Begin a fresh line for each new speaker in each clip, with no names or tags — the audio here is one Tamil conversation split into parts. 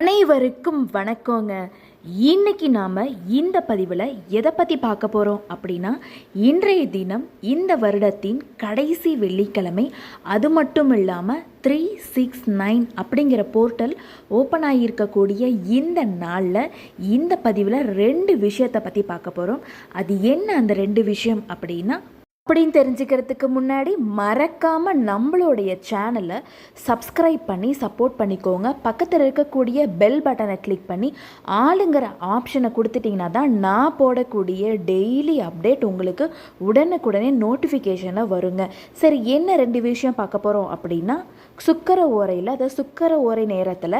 அனைவருக்கும் வணக்கங்க. இன்னைக்கு நாம் இந்த பதிவில் எதை பற்றி பார்க்க போகிறோம் அப்படின்னா இன்றைய தினம் இந்த வருடத்தின் கடைசி வெள்ளிக்கிழமை. அது மட்டும் இல்லாமல் த்ரீ சிக்ஸ் நைன் அப்படிங்கிற போர்ட்டல் ஓப்பன் ஆகியிருக்கக்கூடிய இந்த நாளில் இந்த பதிவில் ரெண்டு விஷயத்தை பற்றி பார்க்க போகிறோம் அது என்ன அந்த ரெண்டு விஷயம் அப்படின்னா அப்படின்னு தெரிஞ்சுக்கிறதுக்கு முன்னாடி மறக்காமல் நம்மளுடைய சேனலை சப்ஸ்கிரைப் பண்ணி சப்போர்ட் பண்ணிக்கோங்க. பக்கத்தில் இருக்கக்கூடிய பெல் பட்டனை கிளிக் பண்ணி ஆளுங்கிற ஆப்ஷனை கொடுத்துட்டிங்கன்னா தான் நான் போடக்கூடிய டெய்லி அப்டேட் உங்களுக்கு உடனுக்குடனே நோட்டிஃபிகேஷனை வருங்க. சரி என்ன ரெண்டு விஷயம் பார்க்க போகிறோம் அப்படின்னா சுக்கர ஓரையில் அதாவது சுக்கர ஓரை நேரத்தில்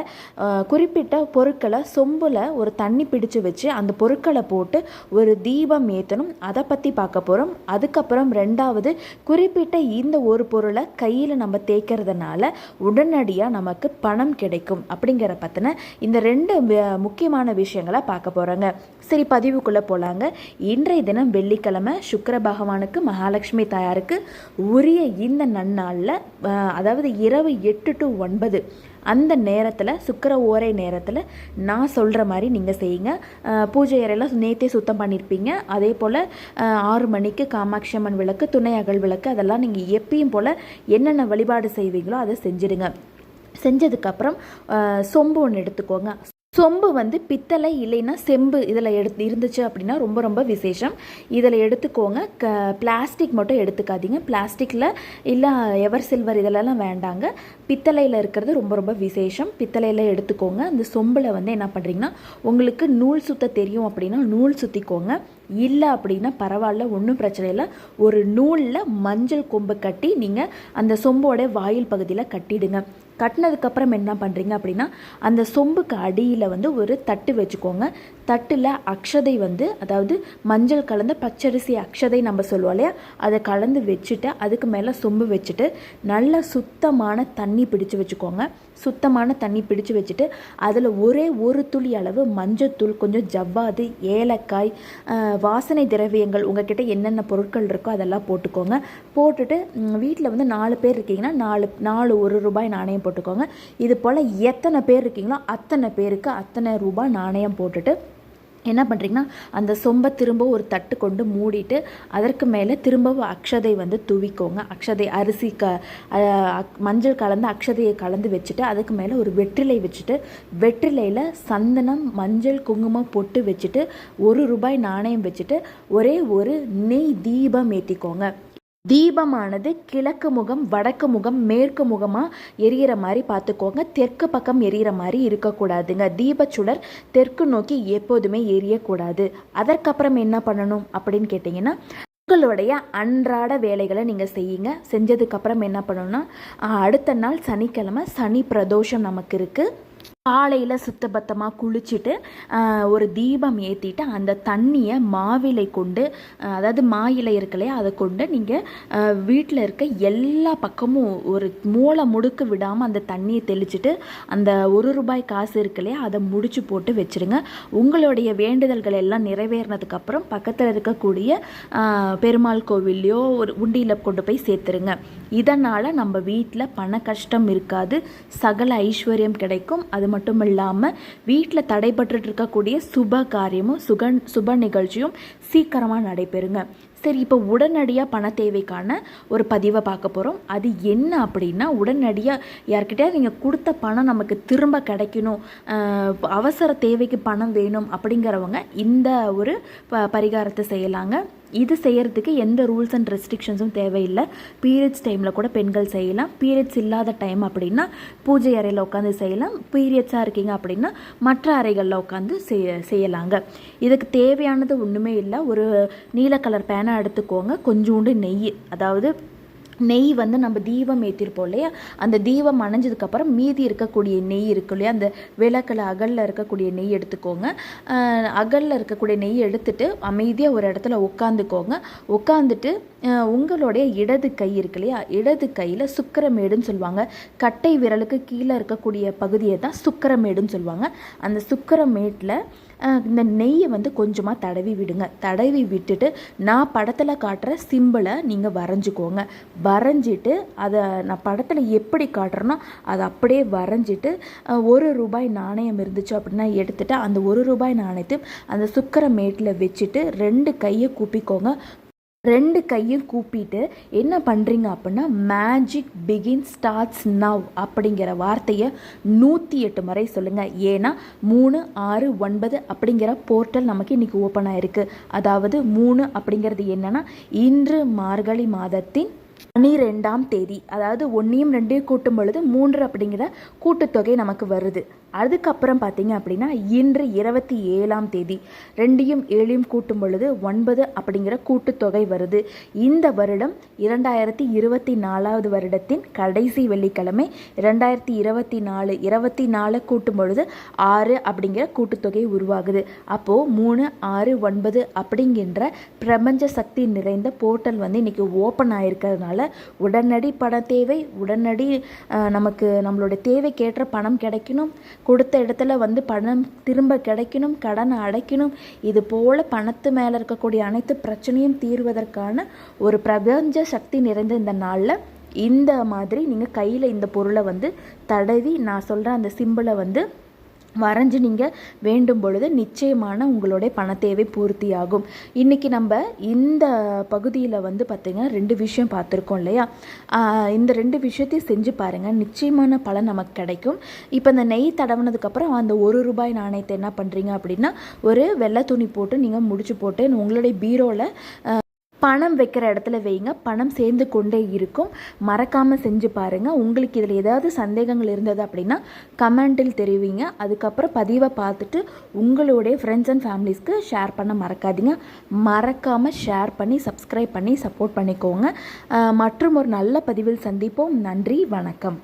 குறிப்பிட்ட பொருட்களை சொம்பில் ஒரு தண்ணி பிடிச்சு வச்சு அந்த பொருட்களை போட்டு ஒரு தீபம் ஏற்றணும் அதை பற்றி பார்க்க போகிறோம் அதுக்கப்புறம் ரெண்டாவது குறிப்பிட்ட இந்த ஒரு பொருளை கையில் நம்ம தேய்க்கிறதுனால உடனடியாக நமக்கு பணம் கிடைக்கும் அப்படிங்கிற பற்றின இந்த ரெண்டு முக்கியமான விஷயங்களை பார்க்க போகிறோங்க சரி பதிவுக்குள்ளே போகலாங்க இன்றைய தினம் வெள்ளிக்கிழமை சுக்கர பகவானுக்கு மகாலட்சுமி தாயாருக்கு உரிய இந்த நன்னாளில் அதாவது இரவு எட்டு டு ஒன்பது அந்த நேரத்தில் சுக்கிர ஓரை நேரத்தில் நான் சொல்கிற மாதிரி நீங்கள் செய்யுங்க. பூஜை அறையெல்லாம் நேற்றே சுத்தம் பண்ணியிருப்பீங்க அதே போல் ஆறு மணிக்கு காமாட்சி அம்மன் விளக்கு துணை அகல் விளக்கு அதெல்லாம் நீங்கள் எப்பயும் போல் என்னென்ன வழிபாடு செய்வீங்களோ அதை செஞ்சிடுங்க. செஞ்சதுக்கப்புறம் சொம்பு ஒன்று எடுத்துக்கோங்க. சொம்பு வந்து பித்தளை இல்லைன்னா செம்பு இதில் எடுத்து இருந்துச்சு அப்படின்னா ரொம்ப ரொம்ப விசேஷம். இதில் எடுத்துக்கோங்க. க பிளாஸ்டிக் மட்டும் எடுத்துக்காதீங்க. பிளாஸ்டிக்கில் இல்லை எவர் சில்வர் இதெல்லாம் வேண்டாங்க. பித்தளையில் இருக்கிறது ரொம்ப ரொம்ப விசேஷம். பித்தளையில் எடுத்துக்கோங்க. அந்த சொம்பில் வந்து என்ன பண்ணுறீங்கன்னா உங்களுக்கு நூல் சுத்த தெரியும் அப்படின்னா நூல் சுற்றிக்கோங்க இல்லை அப்படின்னா பரவாயில்ல ஒன்றும் பிரச்சனை இல்லை. ஒரு நூலில் மஞ்சள் கொம்பு கட்டி நீங்கள் அந்த சொம்போட வாயில் பகுதியில் கட்டிடுங்க. கட்டினதுக்கப்புறம் என்ன பண்ணுறீங்க அப்படின்னா அந்த சொம்புக்கு அடியில் வந்து ஒரு தட்டு வச்சுக்கோங்க. தட்டில் அக்ஷதை வந்து அதாவது மஞ்சள் கலந்த பச்சரிசி அக்ஷதை நம்ம சொல்லுவோம் இல்லையா? அதை கலந்து வச்சுட்டு அதுக்கு மேலே சொம்பு வச்சுட்டு நல்ல சுத்தமான தண்ணி பிடிச்சு வச்சுக்கோங்க. சுத்தமான தண்ணி பிடிச்சு வச்சுட்டு அதில் ஒரே ஒரு துளி அளவு மஞ்சத்தூள் கொஞ்சம் ஜவ்வாது ஏலக்காய் வாசனை திரவியங்கள் உங்ககிட்ட என்னென்ன பொருட்கள் இருக்கோ அதெல்லாம் போட்டுக்கோங்க. போட்டுட்டு வீட்டில் வந்து நாலு பேர் இருக்கீங்கன்னா நாலு நாலு ஒரு ரூபாய் நாணயம் போட்டுக்கோங்க. இது போல் எத்தனை பேர் இருக்கீங்களோ அத்தனை பேருக்கு அத்தனை ரூபாய் நாணயம் போட்டுட்டு என்ன பண்ணுறீங்கன்னா அந்த சொம்பை திரும்ப ஒரு தட்டு கொண்டு மூடிட்டு அதற்கு மேலே திரும்பவும் அக்ஷதை வந்து துவிக்கோங்க. அக்ஷதை அரிசி க மஞ்சள் கலந்து அக்ஷதையை கலந்து வச்சுட்டு அதுக்கு மேலே ஒரு வெற்றிலை வச்சுட்டு வெற்றிலையில் சந்தனம் மஞ்சள் குங்குமம் பொட்டு வச்சுட்டு ஒரு ரூபாய் நாணயம் வச்சுட்டு ஒரே ஒரு நெய் தீபம் ஏற்றிக்கோங்க தீபமானது கிழக்கு முகம் வடக்கு முகம் மேற்கு முகமாக எரியிற மாதிரி பார்த்துக்கோங்க. தெற்கு பக்கம் எரியிற மாதிரி இருக்கக்கூடாதுங்க. தீபச்சுடர் தெற்கு நோக்கி எப்போதுமே எரியக்கூடாது. அதற்கப்புறம் என்ன பண்ணணும் அப்படின்னு கேட்டிங்கன்னா உங்களுடைய அன்றாட வேலைகளை நீங்கள் செய்யுங்க. செஞ்சதுக்கப்புறம் என்ன பண்ணணும்னா அடுத்த நாள் சனிக்கிழமை சனி பிரதோஷம் நமக்கு இருக்குது காலையில் சுத்தபத்தமாக குளிச்சுட்டு ஒரு தீபம் ஏற்றிட்டு அந்த தண்ணியை மாவிலை கொண்டு அதாவது மா இலை அதை கொண்டு நீங்கள் வீட்டில் இருக்க எல்லா பக்கமும் ஒரு மூளை முடுக்கு விடாமல் அந்த தண்ணியை தெளிச்சுட்டு அந்த ஒரு ரூபாய் காசு இருக்கலையே அதை முடிச்சு போட்டு வச்சிருங்க. உங்களுடைய வேண்டுதல்கள் எல்லாம் நிறைவேறினதுக்கப்புறம் பக்கத்தில் இருக்கக்கூடிய பெருமாள் கோவில்லையோ ஒரு உண்டியில் கொண்டு போய் சேர்த்துருங்க. இதனால் நம்ம வீட்டில் பண கஷ்டம் இருக்காது சகல ஐஸ்வர்யம் கிடைக்கும். அது மட்டும் இல்லாமல் வீட்டில் தடைபட்டு இருக்கக்கூடிய சுப காரியமும் சுக சுப நிகழ்ச்சியும் சீக்கிரமாக நடைபெறுங்க. சரி இப்போ உடனடியாக பண தேவைக்கான ஒரு பதிவை பார்க்க போகிறோம் அது என்ன அப்படின்னா உடனடியாக யார்கிட்டயா நீங்கள் கொடுத்த பணம் நமக்கு திரும்ப கிடைக்கணும் அவசர தேவைக்கு பணம் வேணும் அப்படிங்கிறவங்க இந்த ஒரு ப பரிகாரத்தை செய்யலாங்க. இது செய்கிறதுக்கு எந்த ரூல்ஸ் அண்ட் ரெஸ்ட்ரிக்ஷன்ஸும் தேவையில்லை. பீரியட்ஸ் டைமில் கூட பெண்கள் செய்யலாம். பீரியட்ஸ் இல்லாத டைம் அப்படின்னா பூஜை அறையில் உட்காந்து செய்யலாம். பீரியட்ஸாக இருக்கீங்க அப்படின்னா மற்ற அறைகளில் உட்காந்து செய்ய செய்யலாங்க. இதுக்கு தேவையானது ஒன்றுமே இல்லை. ஒரு நீல கலர் பேனை எடுத்துக்கோங்க. கொஞ்சோண்டு நெய். அதாவது நெய் வந்து நம்ம தீபம் ஏற்றிருப்போம் இல்லையா? அந்த தீபம் அணைஞ்சதுக்கப்புறம் மீதி இருக்கக்கூடிய நெய் இருக்கு இல்லையா? அந்த விளக்கில் அகலில் இருக்கக்கூடிய நெய் எடுத்துக்கோங்க. அகலில் இருக்கக்கூடிய நெய் எடுத்துட்டு அமைதியாக ஒரு இடத்துல உட்காந்துக்கோங்க உட்காந்துட்டு உங்களுடைய இடது கை இருக்கு இல்லையா? இடது கையில் சுக்கிரமேடுன்னு சொல்லுவாங்க. கட்டை விரலுக்கு கீழே இருக்கக்கூடிய பகுதியை தான் சுக்கிரமேடுன்னு சொல்லுவாங்க. அந்த சுக்கிரமேட்டில் இந்த நெய்யை வந்து கொஞ்சமாக தடவி விடுங்க. தடவி விட்டுட்டு நான் படத்தில் காட்டுற சிம்பிளை நீங்கள் வரைஞ்சிக்கோங்க. வரைஞ்சிட்டு அதை நான் படத்தில் எப்படி காட்டுறேனோ அதை அப்படியே வரைஞ்சிட்டு ஒரு ரூபாய் நாணயம் இருந்துச்சு அப்படின்னா எடுத்துகிட்டு அந்த ஒரு ரூபாய் நாணயத்தை அந்த சுக்கரை மேட்டில் வச்சுட்டு ரெண்டு கையை கூப்பிக்கோங்க. ரெண்டு கையும் கூப்பிட்டு என்ன பண்ணுறீங்க அப்படின்னா மேஜிக் பிகின் ஸ்டார்ட்ஸ் நவ் அப்படிங்கிற வார்த்தையை நூற்றி எட்டு முறை சொல்லுங்கள் ஏன்னா மூணு ஆறு ஒன்பது அப்படிங்கிற போர்ட்டல் நமக்கு இன்றைக்கி ஓப்பன் ஆயிருக்கு. அதாவது மூணு அப்படிங்கிறது என்னென்னா இன்று மார்கழி மாதத்தின் பனிரெண்டாம் தேதி. அதாவது ஒன்றையும் ரெண்டையும் கூட்டும் பொழுது மூன்று அப்படிங்கிற கூட்டுத்தொகை நமக்கு வருது. அதுக்கப்புறம் பார்த்தீங்க அப்படின்னா இன்று இருபத்தி ஏழாம் தேதி ரெண்டையும் ஏழையும் கூட்டும் பொழுது ஒன்பது அப்படிங்கிற கூட்டுத்தொகை வருது. இந்த வருடம் இரண்டாயிரத்தி இருபத்தி நாலாவது வருடத்தின் கடைசி வெள்ளிக்கிழமை இரண்டாயிரத்தி இருபத்தி நாலு இருபத்தி நாலு கூட்டும் பொழுது ஆறு அப்படிங்கிற கூட்டுத்தொகை உருவாகுது. அப்போது மூணு ஆறு ஒன்பது அப்படிங்கின்ற பிரபஞ்ச சக்தி நிறைந்த போர்ட்டல் வந்து இன்றைக்கி ஓப்பன் ஆகிருக்கிறதுனால உடனடி பண தேவை உடனடி நமக்கு நம்மளோட தேவைக்கேற்ற பணம் கிடைக்கணும். கொடுத்த இடத்துல வந்து பணம் திரும்ப கிடைக்கணும் கடனை அடைக்கணும். இது போல் பணத்து மேலே இருக்கக்கூடிய அனைத்து பிரச்சனையும் தீர்வதற்கான ஒரு பிரபஞ்ச சக்தி நிறைந்த இந்த நாளில் இந்த மாதிரி நீங்கள் கையில் இந்த பொருளை வந்து தடவி நான் சொல்கிற அந்த சிம்பிளை வந்து வரைஞ்சி நீங்கள் வேண்டும் பொழுது நிச்சயமான உங்களுடைய பண தேவை பூர்த்தியாகும். இன்றைக்கி நம்ம இந்த பகுதியில் வந்து பார்த்திங்கன்னா ரெண்டு விஷயம் பார்த்துருக்கோம் இல்லையா? இந்த ரெண்டு விஷயத்தையும் செஞ்சு பாருங்கள் நிச்சயமான பலன் நமக்கு கிடைக்கும். இப்போ இந்த நெய் தடவுனதுக்கப்புறம் அந்த ஒரு ரூபாய் நாணயத்தை என்ன பண்ணுறீங்க அப்படின்னா ஒரு வெள்ளை துணி போட்டு நீங்கள் முடிச்சு போட்டு உங்களுடைய பீரோவில் பணம் வைக்கிற இடத்துல வைங்க. பணம் சேர்ந்து கொண்டே இருக்கும். மறக்காமல் செஞ்சு பாருங்கள் உங்களுக்கு இதில் ஏதாவது சந்தேகங்கள் இருந்தது அப்படின்னா கமெண்டில் தெரிவிங்க. அதுக்கப்புறம் பதிவை பார்த்துட்டு உங்களுடைய ஃப்ரெண்ட்ஸ் அண்ட் ஃபேமிலிஸ்க்கு ஷேர் பண்ண மறக்காதீங்க. மறக்காமல் ஷேர் பண்ணி சப்ஸ்கிரைப் பண்ணி சப்போர்ட் பண்ணிக்கோங்க. மற்றும் ஒரு நல்ல பதிவில் சந்திப்போம். நன்றி வணக்கம்.